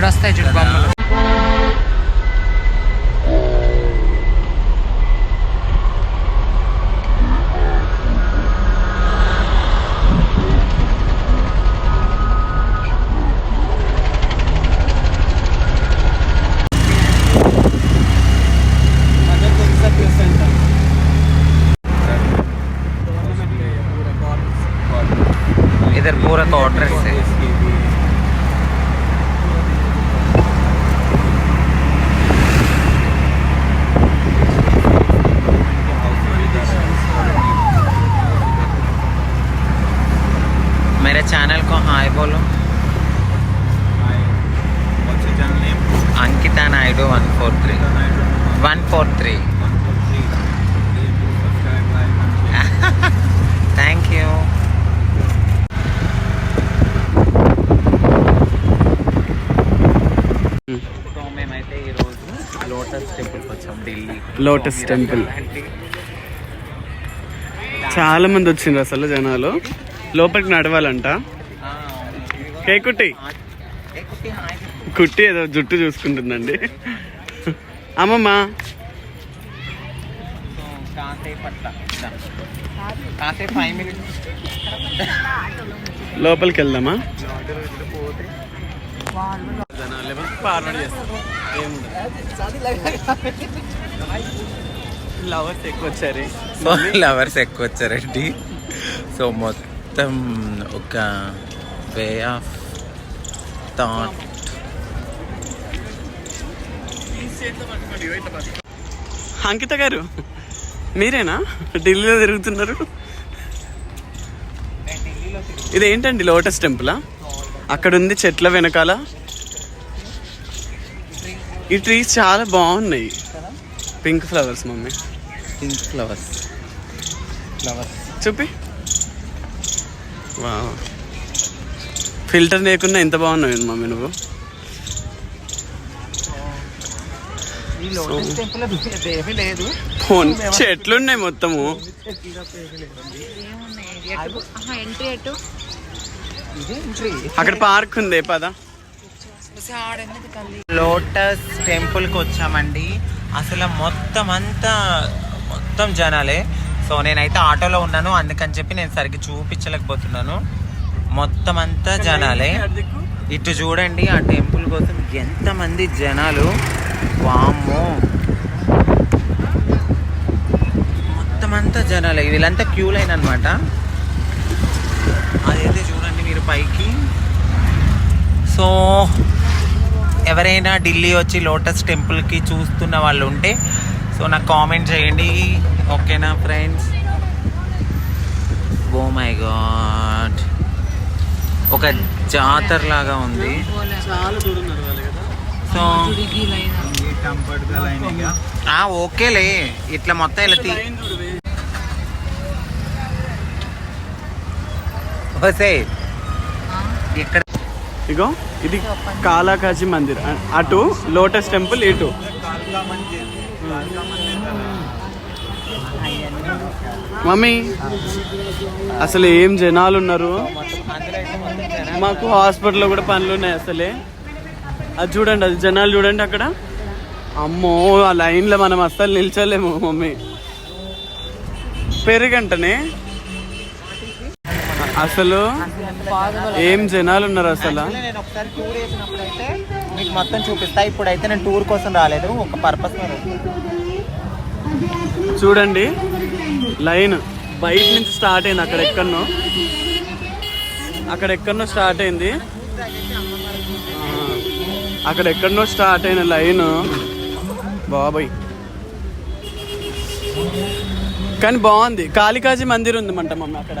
রাস্তা এটি গম లోటస్ టెంపుల్కి వచ్చాం ఢిల్లీ. Lotus temple. చాలా మంది వచ్చిండ్రు అసలు జనాలు. లోపలికి నడవాలంట. కే కుట్టి. కుట్టి ఏదో జుట్టు చూసుకుంటుందండి. అమ్మమ్మ. కాసేపు అట్లా లవర్స్ ఎక్కువ వచ్చారు సో లవర్స్ ఎక్కువ వచ్చారండి సో మొత్తం ఒక వే ఆఫ్ థాట్. అంకిత గారు మీరేనా? ఢిల్లీలో తిరుగుతున్నారు? ఇదేంటండి లోటస్ టెంపులా? అక్కడ ఉంది చెట్ల వెనకాల? ఈ ట్రీస్ చాలా బాగున్నాయి. Pink flowers mummy. Pink flowers flowers చూపి. వా ఫిల్టర్ లేకుండా ఎంత బాగున్నావు మమ్మీ నువ్వు? ఫోన్ చెట్లు ఉన్నాయి మొత్తము. ఎంట్రీ ఎటు ఇది ఎంట్రీ అక్కడ పార్క్ ఉంది పద. లోటస్ టెంపుల్కి వచ్చామండి. అసలు మొత్తం అంతా మొత్తం జనాలే. సో నేనైతే ఆటోలో ఉన్నాను. అందుకని చెప్పి నేను సరిగ్గా చూపించలేకపోతున్నాను. మొత్తం అంతా జనాలే. ఇటు చూడండి ఆ టెంపుల్ కోసం ఎంతమంది జనాలు. వామ్మో. మొత్తం అంతా జనాలే. వీళ్ళంతా క్యూ లైన్ అనమాట అదైతే చూడండి మీరు పైకి. సో ఎవరైనా ఢిల్లీ వచ్చి లోటస్ టెంపుల్కి చూస్తున్న వాళ్ళు ఉంటే సో నాకు కామెంట్ చేయండి. ఓకేనా ఫ్రెండ్స్? ఓ మై గాడ్ ఒక జాతర లాగా ఉంది. చాలా దూరం నడవాలి కదా. సో ఆ, ఓకేలే. ఇట్లా మొత్తం ఇలా తీ వసే ఇక్కడ ఇగో ఇది కాలాకాజీ మందిర్. అటు లోటస్ టెంపుల్ ఇటు. మమ్మీ అసలు ఏం జనాలు ఉన్నారు? మాకు హాస్పిటల్లో కూడా పనులు ఉన్నాయి అసలే. అది చూడండి అది జనాలు చూడండి అక్కడ. అమ్మో ఆ లైన్లో మనం అస్సలు నిల్చోలేము మమ్మీ. పెరుగంటనే. అసలు ఏం జనాలు ఉన్నారు అసలు? Actually నేను ఒకసారి టూర్ వేసినప్పుడు అయితే మీకు మొత్తం చూపిస్తా. ఇప్పుడైతే నేను టూర్ కోసం రాలేదు. ఒక పర్పస్ మీద. చూడండి. లైన్. బయట నుంచి స్టార్ట్ అయింది. అక్కడ ఎక్కడనో. అక్కడ ఎక్కడనో స్టార్ట్ అయింది. అక్కడ ఎక్కడనో స్టార్ట్ అయిన లైన్. బాబాయ్. కానీ బాగుంది. కాళికాజీ మందిర్ ఉంది మంట మమ్మీ అక్కడ.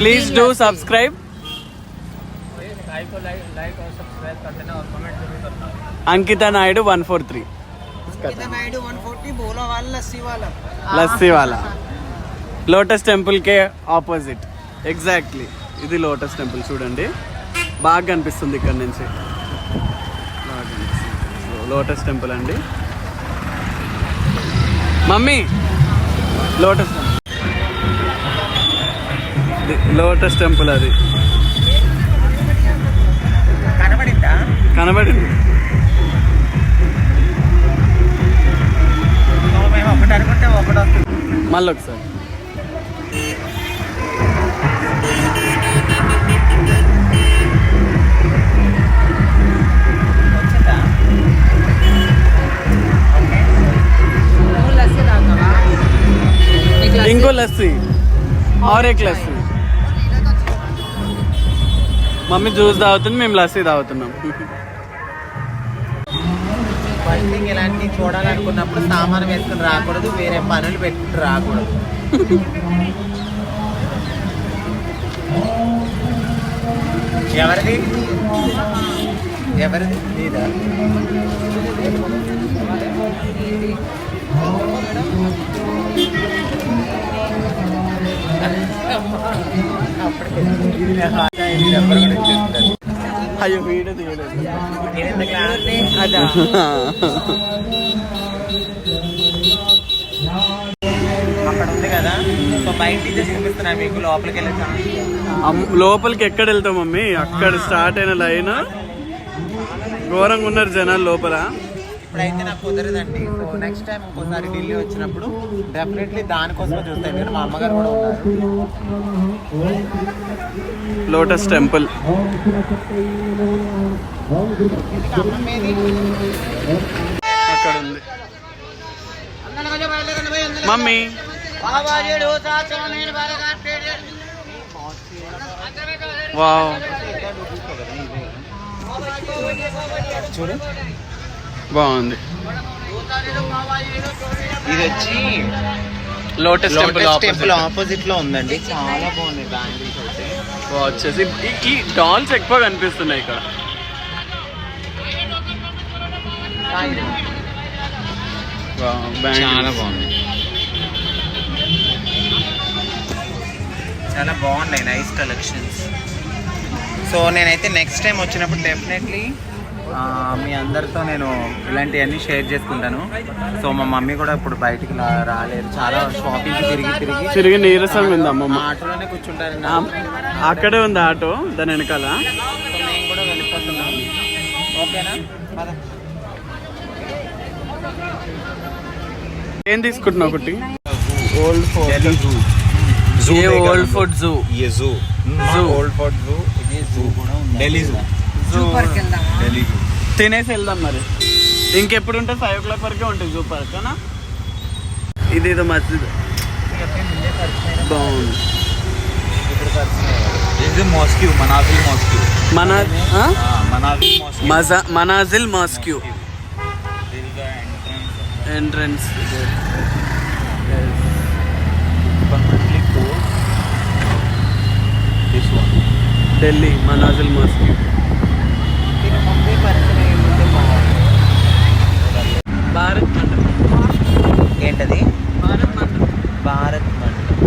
Please do subscribe Ankita Naidu one four three lassi wala Lotus టెంపుల్కే opposite exactly ఇది లోటస్ టెంపుల్ చూడండి. బాగా కనిపిస్తుంది ఇక్కడ నుంచి. లోటస్ టెంపుల్ అండి. Mummy Lotus Temple Lotus Temple అది. కనబడిందా? కనబడింది. సో మేము ఒకటి అనుకుంటే ఒకటి వస్తుంది. మళ్ళీ ఒకసారి ఇంకో లస్సీ. ఆర్ ఎక్ లస్సీ మమ్మీ జ్యూస్ తాగుతుంది మేము లస్సీ తాగుతున్నాం. బైకింగ్ ఇలాంటివి చూడాలనుకున్నప్పుడు సామాన్ వేసుకుని రాకూడదు వేరే పనులు పెట్టుకుని రాకూడదు. ఎవరిది? ఎవరిది? నీదా? అయ్యో వీడియో తీయలేదు అదా అక్కడ ఉంది కదా. సో బయట నుంచి మీకు. లోపలికి వెళ్ళి లోపలికి ఎక్కడ వెళ్తాం మమ్మీ? అక్కడ స్టార్ట్ అయిన లైన్. ఘోరంగా ఉన్నారు జనాలు లోపల. ఇప్పుడైతే నాకు కుదరదండి. సో నెక్స్ట్ టైం ఇంకోసారి ఢిల్లీ వచ్చినప్పుడు డెఫినెట్లీ దానికోసమే చూస్తాను. నేను మా అమ్మగారు కూడా ఉన్నారు. లోటస్ టెంపుల్ అక్కడ ఉంది మమ్మీ. వావ్. చూడు. బాగుంది. ఇది వచ్చి లోటస్ టెంపుల్ టెంపుల్ ఆపోజిట్లో ఉందండి. చాలా బాగుంది బ్యాంగిల్స్ అయితే. వచ్చేసి ఈ- డాల్స్ ఎక్కువ కనిపిస్తున్నాయి ఇక్కడ. చాలా బాగుంది. చాలా బాగున్నాయి నైస్ కలెక్షన్స్ సో నేనైతే నెక్స్ట్ టైం వచ్చినప్పుడు డెఫినెట్లీ మీ అందరితో నేను ఇలాంటివన్నీ షేర్ చేసుకుంటాను. సో మా మమ్మీ కూడా ఇప్పుడు బయటికి రాలేదు. చాలా షాపింగ్ తిరిగి తిరిగి తిరిగి నీరసం ఉంది అమ్మమ్మ. ఆటోలోనే కూర్చుంటారు అక్కడే ఉంది ఆటో దాని వెనకాల. ఓకేనా? ఏం తీసుకుంటున్నావు ఒకటి old fort zoo zoo old fort zoo zoo zoo old fort zoo zoo కూడా ఢిల్లీ జూ తినేసి వెళ్దాం మరి. ఇంకెప్పుడు ఉంటే ఫైవ్ ఓ క్లాక్ వరకే ఉంటుంది జూ పార్క్ ఇది ఇది ఏదో మస్జిద్ బాగుంది. మనాజిల్ మాస్క్యూ మనా ఎంట్రన్స్ ఢిల్లీ మనాజిల్ మాస్క్యూ ఏంటది భారత్ మండపం భారత్ మండలం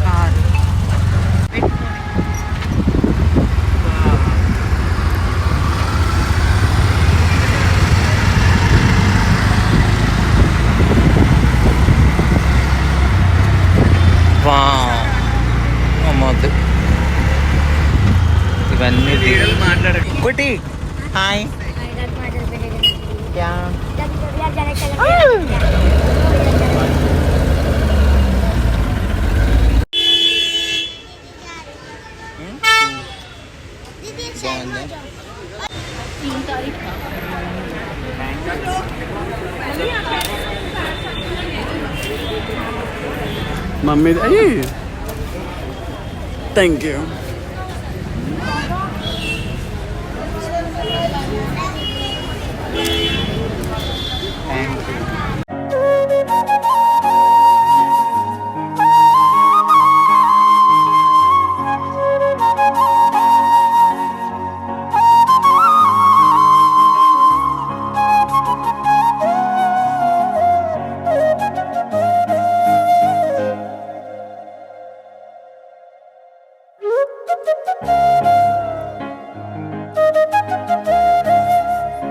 కాదు అమ్మొద్దు ఇవన్నీ మాట్లాడక కుటి హాయ్ మమ్మీ అయ్యి థ్యాంక్ యూ